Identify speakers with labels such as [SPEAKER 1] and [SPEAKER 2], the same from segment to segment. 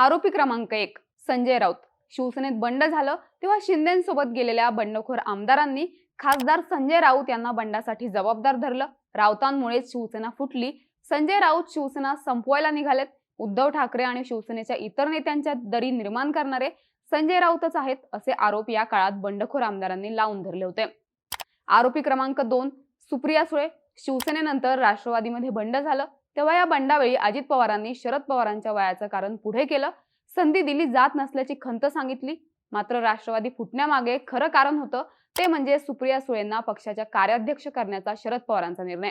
[SPEAKER 1] आरोपी क्रमांक एक संजय राऊत. शिवसेनेत बंड झालं तेव्हा शिंदेसोबत गेलेल्या बंडखोर आमदारांनी खासदार संजय राऊत यांना बंडासाठी जबाबदार धरलं. राऊतांमुळेच शिवसेना फुटली. संजय राऊत शिवसेना संपवायला निघालेत. उद्धव ठाकरे आणि शिवसेनेच्या इतर नेत्यांच्या दरी निर्माण करणारे संजय राऊतच आहेत असे आरोप या काळात बंडखोर आमदारांनी लावून धरले होते. आरोपी क्रमांक दोन सुप्रिया सुळे. शिवसेनेनंतर राष्ट्रवादीमध्ये बंड झालं. तेव्हा या बंडावेळी अजित पवारांनी शरद पवारांच्या वयाचं कारण पुढे केलं. संधी दिली जात नसल्याची खंत सांगितली. मात्र राष्ट्रवादी फुटण्यामागे खरं कारण होतं. ते म्हणजे सुप्रिया सुळेंना पक्षाच्या कार्याध्यक्ष करण्याचा शरद पवारांचा निर्णय.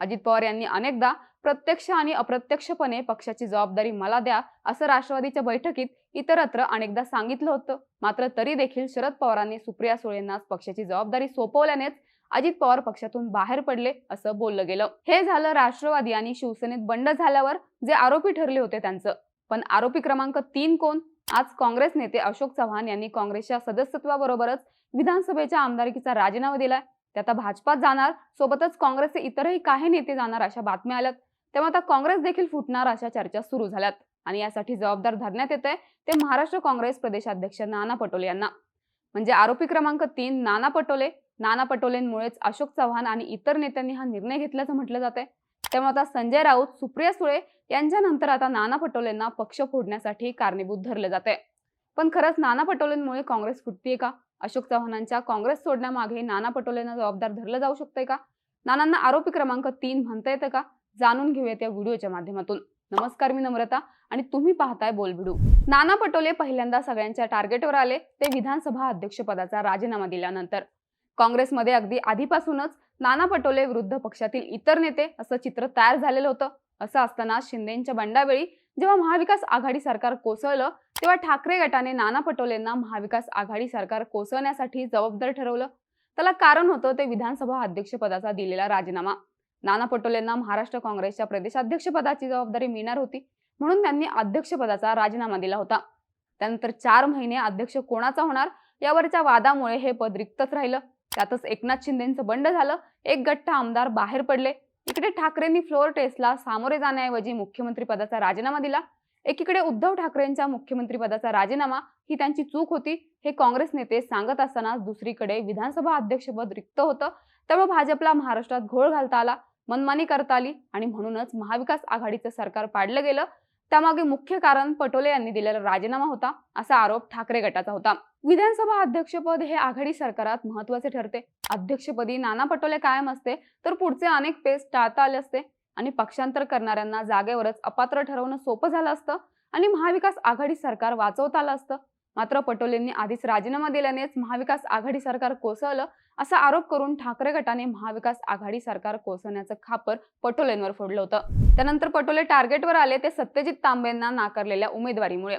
[SPEAKER 1] अजित पवार यांनी अनेकदा प्रत्यक्ष आणि अप्रत्यक्षपणे पक्षाची जबाबदारी मला द्या असं राष्ट्रवादीच्या बैठकीत इतरत्र अनेकदा सांगितलं होतं. मात्र तरी देखील शरद पवारांनी सुप्रिया सुळेंना पक्षाची जबाबदारी सोपवल्यानेच अजित पवार पक्षातून बाहेर पडले असं बोललं गेलं. हे झालं राष्ट्रवादी आणि शिवसेनेत बंड झाल्यावर जे आरोपी ठरले होते त्यांचं. पण आरोपी क्रमांक तीन कोण? आज काँग्रेस नेते अशोक चव्हाण यांनी काँग्रेसच्या सदस्यत्वाबरोबरच विधानसभेच्या आमदारकीचा राजीनामा दिलाय. ते आता भाजपात जाणार सोबतच काँग्रेसचे इतरही काही नेते जाणार अशा बातम्या आल्यात. तेव्हा आता काँग्रेस देखील फुटणार अशा चर्चा सुरू झाल्यात. आणि यासाठी जबाबदार धरण्यात येत आहे ते महाराष्ट्र काँग्रेस प्रदेशाध्यक्ष नाना पटोले यांना. म्हणजे आरोपी क्रमांक तीन नाना पटोले नाना पटोलेंमुळेच अशोक चव्हाण आणि इतर नेत्यांनी हा निर्णय घेतल्याचं म्हटलं जात आहे त्यामुळे आता संजय राऊत सुप्रिया सुळे यांच्यानंतर आता नाना पटोलेंना पक्ष फोडण्यासाठी कारणीभूत धरले जाते पण खरंच नाना पटोलेंमुळे काँग्रेस फुटतीये का? अशोक चव्हाणांच्या काँग्रेस सोडण्यामागे नाना पटोलेंना जबाबदार धरलं जाऊ शकतंय का? नानांना आरोपी क्रमांक तीन म्हणता येतं का? जाणून घेऊयात या व्हिडिओच्या माध्यमातून. नमस्कार मी नम्रता आणि तुम्ही पाहताय बोलबिडू. नाना पटोले पहिल्यांदा सगळ्यांच्या टार्गेटवर आले ते विधानसभा अध्यक्षपदाचा राजीनामा दिल्यानंतर. काँग्रेसमध्ये अगदी आधीपासूनच नाना पटोले विरुद्ध पक्षातील इतर नेते असं चित्र तयार झालेलं होतं. असं असताना शिंदेच्या बंडावेळी जेव्हा महाविकास आघाडी सरकार कोसळलं तेव्हा ठाकरे गटाने नाना पटोलेंना महाविकास आघाडी सरकार कोसळण्यासाठी जबाबदार ठरवलं. त्याला कारण होतं ते विधानसभा अध्यक्षपदाचा दिलेला राजीनामा. नाना पटोलेंना महाराष्ट्र काँग्रेसच्या प्रदेशाध्यक्षपदाची जबाबदारी मिळणार होती म्हणून त्यांनी अध्यक्षपदाचा राजीनामा दिला होता. त्यानंतर चार महिने अध्यक्ष कोणाचा होणार यावरच्या वादामुळे हे पद रिक्तच राहिलं. त्यातच एकनाथ शिंदेचं बंड झालं. एक गट्ट आमदार बाहेर पडले. इकडे ठाकरेंनी फ्लोअर टेस्टला सामोरे जाण्याऐवजी मुख्यमंत्री पदाचा राजीनामा दिला. एकीकडे उद्धव ठाकरेंच्या मुख्यमंत्री पदाचा राजीनामा ही त्यांची चूक होती. हे काँग्रेस नेते सांगत असताना दुसरीकडे विधानसभा अध्यक्षपद रिक्त होतं. त्यामुळे भाजपला महाराष्ट्रात घोळ घालता आला मनमानी करता आली आणि म्हणूनच महाविकास आघाडीचं सरकार पाडलं गेलं. त्यामागे मुख्य कारण पटोले यांनी दिलेला राजीनामा होता असा आरोप ठाकरे गटाचा होता. विधानसभा अध्यक्षपद हे आघाडी सरकारात महत्त्वाचे ठरते. अध्यक्षपदी नाना पटोले कायम असते तर पुढचे अनेक पेच टाळता आले असते. आणि पक्षांतर करणाऱ्यांना जागेवरच अपात्र ठरवणं सोपं झालं असतं. आणि महाविकास आघाडी सरकार वाचवता आलं असतं. मात्र पटोलेंनी आधीच राजीनामा दिल्यानेच महाविकास आघाडी सरकार कोसळलं असा आरोप करून ठाकरे गटाने महाविकास आघाडी सरकार कोसळण्याचं खापर पटोलेंवर फोडलं होतं. त्यानंतर पटोले टार्गेटवर आले ते सत्यजित तांबेंना नाकारलेल्या उमेदवारीमुळे.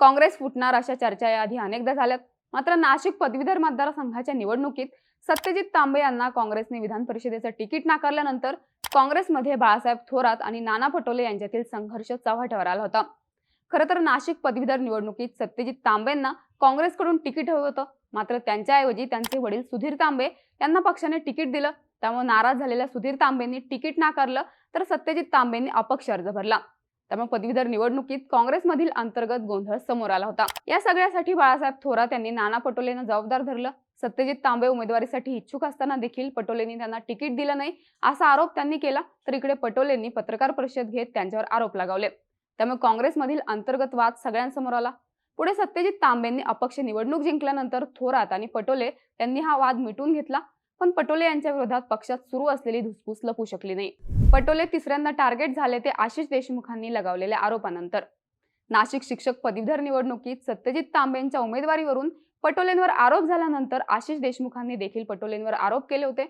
[SPEAKER 1] काँग्रेस फुटणार अशा चर्चा याआधी अनेकदा झाल्यात. मात्र नाशिक पदवीधर मतदारसंघाच्या निवडणुकीत सत्यजित तांबे यांना काँग्रेसने विधान परिषदेचं तिकीट नाकारल्यानंतर काँग्रेसमध्ये बाळासाहेब थोरात आणि नाना पटोले यांच्यातील संघर्ष चव्हाट्यावर आला होता. खरं तर नाशिक पदवीधर निवडणुकीत सत्यजित तांबेंना काँग्रेसकडून तिकीट हवं होतं. मात्र त्यांच्याऐवजी त्यांचे वडील सुधीर तांबे यांना पक्षाने तिकीट दिलं. त्यामुळे नाराज झालेल्या सुधीर तांबेंनी तिकीट नाकारलं तर सत्यजित तांबेंनी अपक्ष अर्ज भरला. त्यामुळे पदवीधर निवडणुकीत काँग्रेसमधील अंतर्गत गोंधळ समोर आला होता. या सगळ्यासाठी बाळासाहेब थोरात यांनी नाना पटोलेंना जबाबदार धरलं. सत्यजित तांबे उमेदवारीसाठी इच्छुक असताना देखील पटोलेंनी त्यांना तिकीट दिलं नाही असा आरोप त्यांनी केला. तर इकडे पटोलेंनी पत्रकार परिषद घेत त्यांच्यावर आरोप लगावले. त्यामुळे काँग्रेसमधील अंतर्गत वाद सगळ्यांसमोर आला. पुढे सत्यजित तांबेंनी अपक्ष निवडणूक जिंकल्यानंतर थोरात आणि पटोले यांनी हा वाद मिटून घेतला पण पटोले यांच्या विरोधात पक्षात सुरू असलेली धुसफूस लपू शकली नाही. पटोले तिसऱ्यांदा टार्गेट झाले ते आशिष देशमुखांनी लगावलेल्या आरोपानंतर. नाशिक शिक्षक पदवीधर निवडणुकीत सत्यजित तांबेंच्या उमेदवारीवरून पटोलेंवर आरोप झाल्यानंतर आशिष देशमुखांनी देखील पटोलेंवर आरोप केले होते.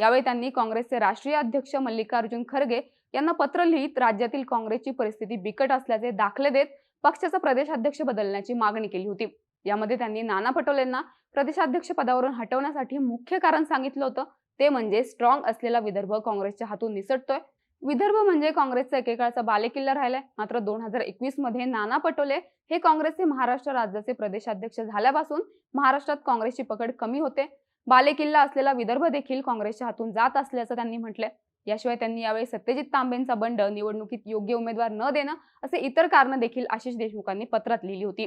[SPEAKER 1] यावेळी त्यांनी काँग्रेसचे राष्ट्रीय अध्यक्ष मल्लिकार्जुन खरगे यांना पत्र लिहित राज्यातील काँग्रेसची परिस्थिती बिकट असल्याचे दाखले देत पक्षाचा प्रदेशाध्यक्ष बदलण्याची मागणी केली होती. यामध्ये त्यांनी नाना पटोलेंना प्रदेशाध्यक्ष पदावरून हटवण्यासाठी मुख्य कारण सांगितलं होतं. ते म्हणजे स्ट्रॉंग असलेला विदर्भ काँग्रेसच्या हातून निसटतोय. विदर्भ म्हणजे काँग्रेसचा एकेकाळचा बालेकिल्ला राहिलाय. मात्र दोन हजार एकवीसमध्ये नाना पटोले हे काँग्रेसचे महाराष्ट्र राज्याचे प्रदेशाध्यक्ष झाल्यापासून महाराष्ट्रात काँग्रेसची पकड कमी होते. बालेकिल्ला असलेला विदर्भ देखील काँग्रेसच्या हातून जात असल्याचं त्यांनी म्हटलंय. याशिवाय त्यांनी यावेळी सत्यजित तांबेंचा बंड निवडणुकीत योग्य उमेदवार न देणं असे इतर कारण देखील आशिष देशमुखांनी पत्रात लिहिली होती.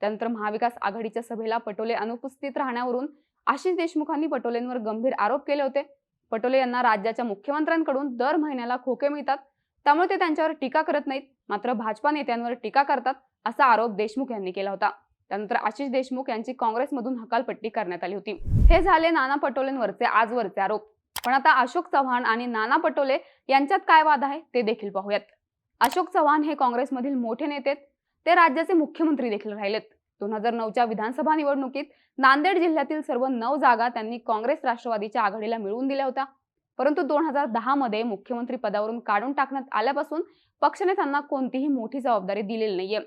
[SPEAKER 1] त्यानंतर महाविकास आघाडीच्या सभेला पटोले अनुपस्थित राहण्यावरून आशिष देशमुखांनी पटोलेंवर गंभीर आरोप केले होते. पटोले यांना राज्याच्या मुख्यमंत्र्यांकडून दर महिन्याला खोके मिळतात. त्यामुळे ते त्यांच्यावर टीका करत नाहीत मात्र भाजपा नेत्यांवर टीका करतात असा आरोप देशमुख यांनी केला होता. त्यानंतर आशिष देशमुख यांची काँग्रेसमधून हकालपट्टी करण्यात आली होती. हे झाले नाना पटोलेंवरचे आजवरचे आरोप. पण आता अशोक चव्हाण आणि नाना पटोले यांच्यात काय वाद आहे ते देखील पाहूयात. अशोक चव्हाण हे काँग्रेसमधील मोठे नेते ते राज्याचे मुख्यमंत्री देखील राहिलेत. दोन हजार नऊच्या विधानसभा निवडणुकीत नांदेड जिल्ह्यातील सर्व नऊ जागा त्यांनी काँग्रेस राष्ट्रवादीच्या आघाडीला मिळवून दिल्या होत्या. परंतु दोन हजार दहा मध्ये मुख्यमंत्री पदावरून काढून टाकण्यात आल्यापासून पक्षाने त्यांना कोणतीही मोठी जबाबदारी दिलेली नाहीये.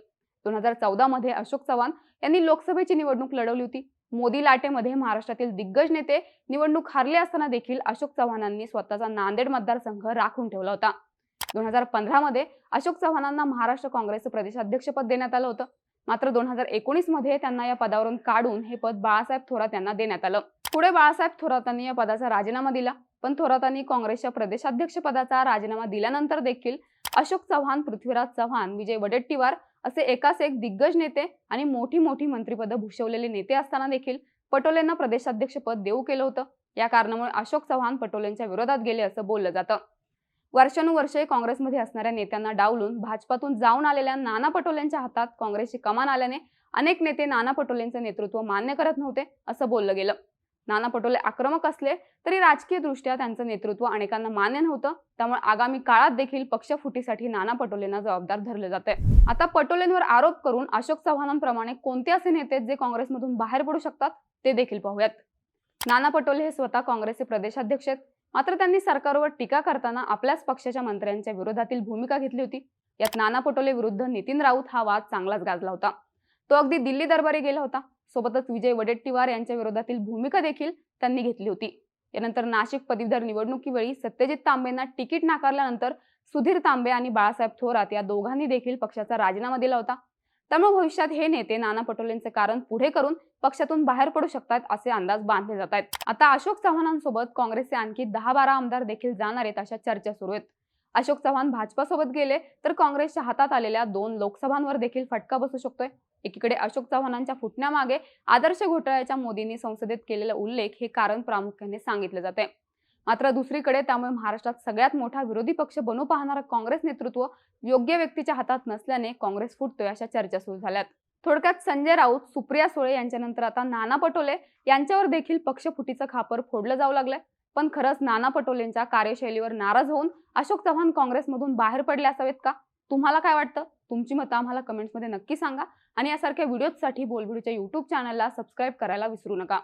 [SPEAKER 1] दोन हजार चौदा मध्ये अशोक चव्हाण यांनी लोकसभेची निवडणूक लढवली होती. मोदी लाटेमध्ये महाराष्ट्रातील दिग्गज नेते निवडणूक हारले असताना देखील अशोक चव्हाणांनी स्वतःचा नांदेड मतदारसंघ राखून ठेवला होता. दोन हजार पंधरा मध्ये अशोक चव्हाणांना महाराष्ट्र काँग्रेसचं प्रदेशाध्यक्षपद देण्यात आलं होतं. मात्र दोन हजार एकोणीसमध्ये त्यांना या पदावरून काढून हे पद बाळासाहेब थोरात यांना देण्यात आलं. पुढे बाळासाहेब थोरातांनी या पदाचा राजीनामा दिला. पण थोरातांनी काँग्रेसच्या प्रदेशाध्यक्ष पदाचा राजीनामा दिल्यानंतर देखील अशोक चव्हाण पृथ्वीराज चव्हाण विजय वडेट्टीवार असे एकाच एक दिग्गज नेते आणि मोठी मोठी मंत्रिपदं भूषवलेले नेते असताना देखील पटोलेंना प्रदेशाध्यक्षपद देऊ केलं होतं. या कारणामुळे अशोक चव्हाण पटोलेंच्या विरोधात गेले असं बोललं जातं. वर्षानुवर्षे काँग्रेसमध्ये असणाऱ्या नेत्यांना डावलून भाजपातून जाऊन आलेल्या नाना पटोलेंच्या हातात काँग्रेसची कमान आल्याने अनेक नेते नाना पटोलेंचं नेतृत्व मान्य करत नव्हते असं बोललं गेलं. नाना पटोले आक्रमक असले तरी राजकीय दृष्ट्या त्यांचं नेतृत्व अनेकांना मान्य नव्हतं. त्यामुळे आगामी काळात देखील पक्षफुटीसाठी नाना पटोलेंना जबाबदार धरलं जात आता पटोलेंवर आरोप करून अशोक चव्हाणांप्रमाणे कोणते असे नेते जे काँग्रेसमधून बाहेर पडू शकतात? ते देखील पाहूयात. नाना पटोले हे स्वतः काँग्रेसचे प्रदेशाध्यक्ष आहेत. मात्र त्यांनी सरकारवर टीका करताना आपल्याच पक्षाच्या मंत्र्यांच्या विरोधातील भूमिका घेतली होती. यात नाना पटोले विरुद्ध नितीन राऊत हा वाद चांगलाच गाजला होता. तो अगदी दिल्ली दरबारी गेला होता. सोबतच विजय वडेट्टीवार यांच्या विरोधातील भूमिका देखील त्यांनी घेतली होती. यानंतर नाशिक पदवीधर निवडणुकीवेळी सत्यजित तांबेंना तिकीट नाकारल्यानंतर सुधीर तांबे आणि बाळासाहेब थोरात या दोघांनी देखील पक्षाचा राजीनामा दिला होता. त्यामुळे भविष्यात हे नेते नाना पटोलेंचे कारण पुढे करून पक्षातून बाहेर पडू शकतात असे अंदाज बांधले जात आहेत. आता अशोक चव्हाणांसोबत काँग्रेसचे आणखी दहा बारा आमदार देखील जाणार आहेत अशा चर्चा सुरू आहेत. अशोक चव्हाण भाजपासोबत गेले तर काँग्रेसच्या हातात आलेल्या दोन लोकसभांवर देखील फटका बसू शकतोय. एकीकडे अशोक चव्हाणांच्या फुटण्यामागे आदर्श घोटाळ्याच्या मोदींनी संसदेत केलेला उल्लेख हे कारण प्रामुख्याने सांगितले जाते मात्र दुसरीकडे त्यामुळे महाराष्ट्रात सगळ्यात मोठा विरोधी पक्ष बनू पाहणारा काँग्रेस नेतृत्व योग्य व्यक्तीच्या हातात नसल्याने काँग्रेस फुटतोय अशा चर्चा सुरू झाल्यात. थोडक्यात संजय राऊत सुप्रिया सुळे यांच्यानंतर आता नाना पटोले यांच्यावर देखील पक्षफुटीचं खापर फोडलं जाऊ लागलंय. पण खरंच नाना पटोलेंच्या कार्यशैलीवर नाराज होऊन अशोक चव्हाण काँग्रेसमधून बाहेर पडले असावेत का? तुम्हाला काय वाटतं? तुमची मतं आम्हाला कमेंट्समध्ये नक्की सांगा आणि यासारख्या व्हिडिओजसाठी बोलबिडूच्या युट्यूब चॅनलला सबस्क्राईब करायला विसरू नका.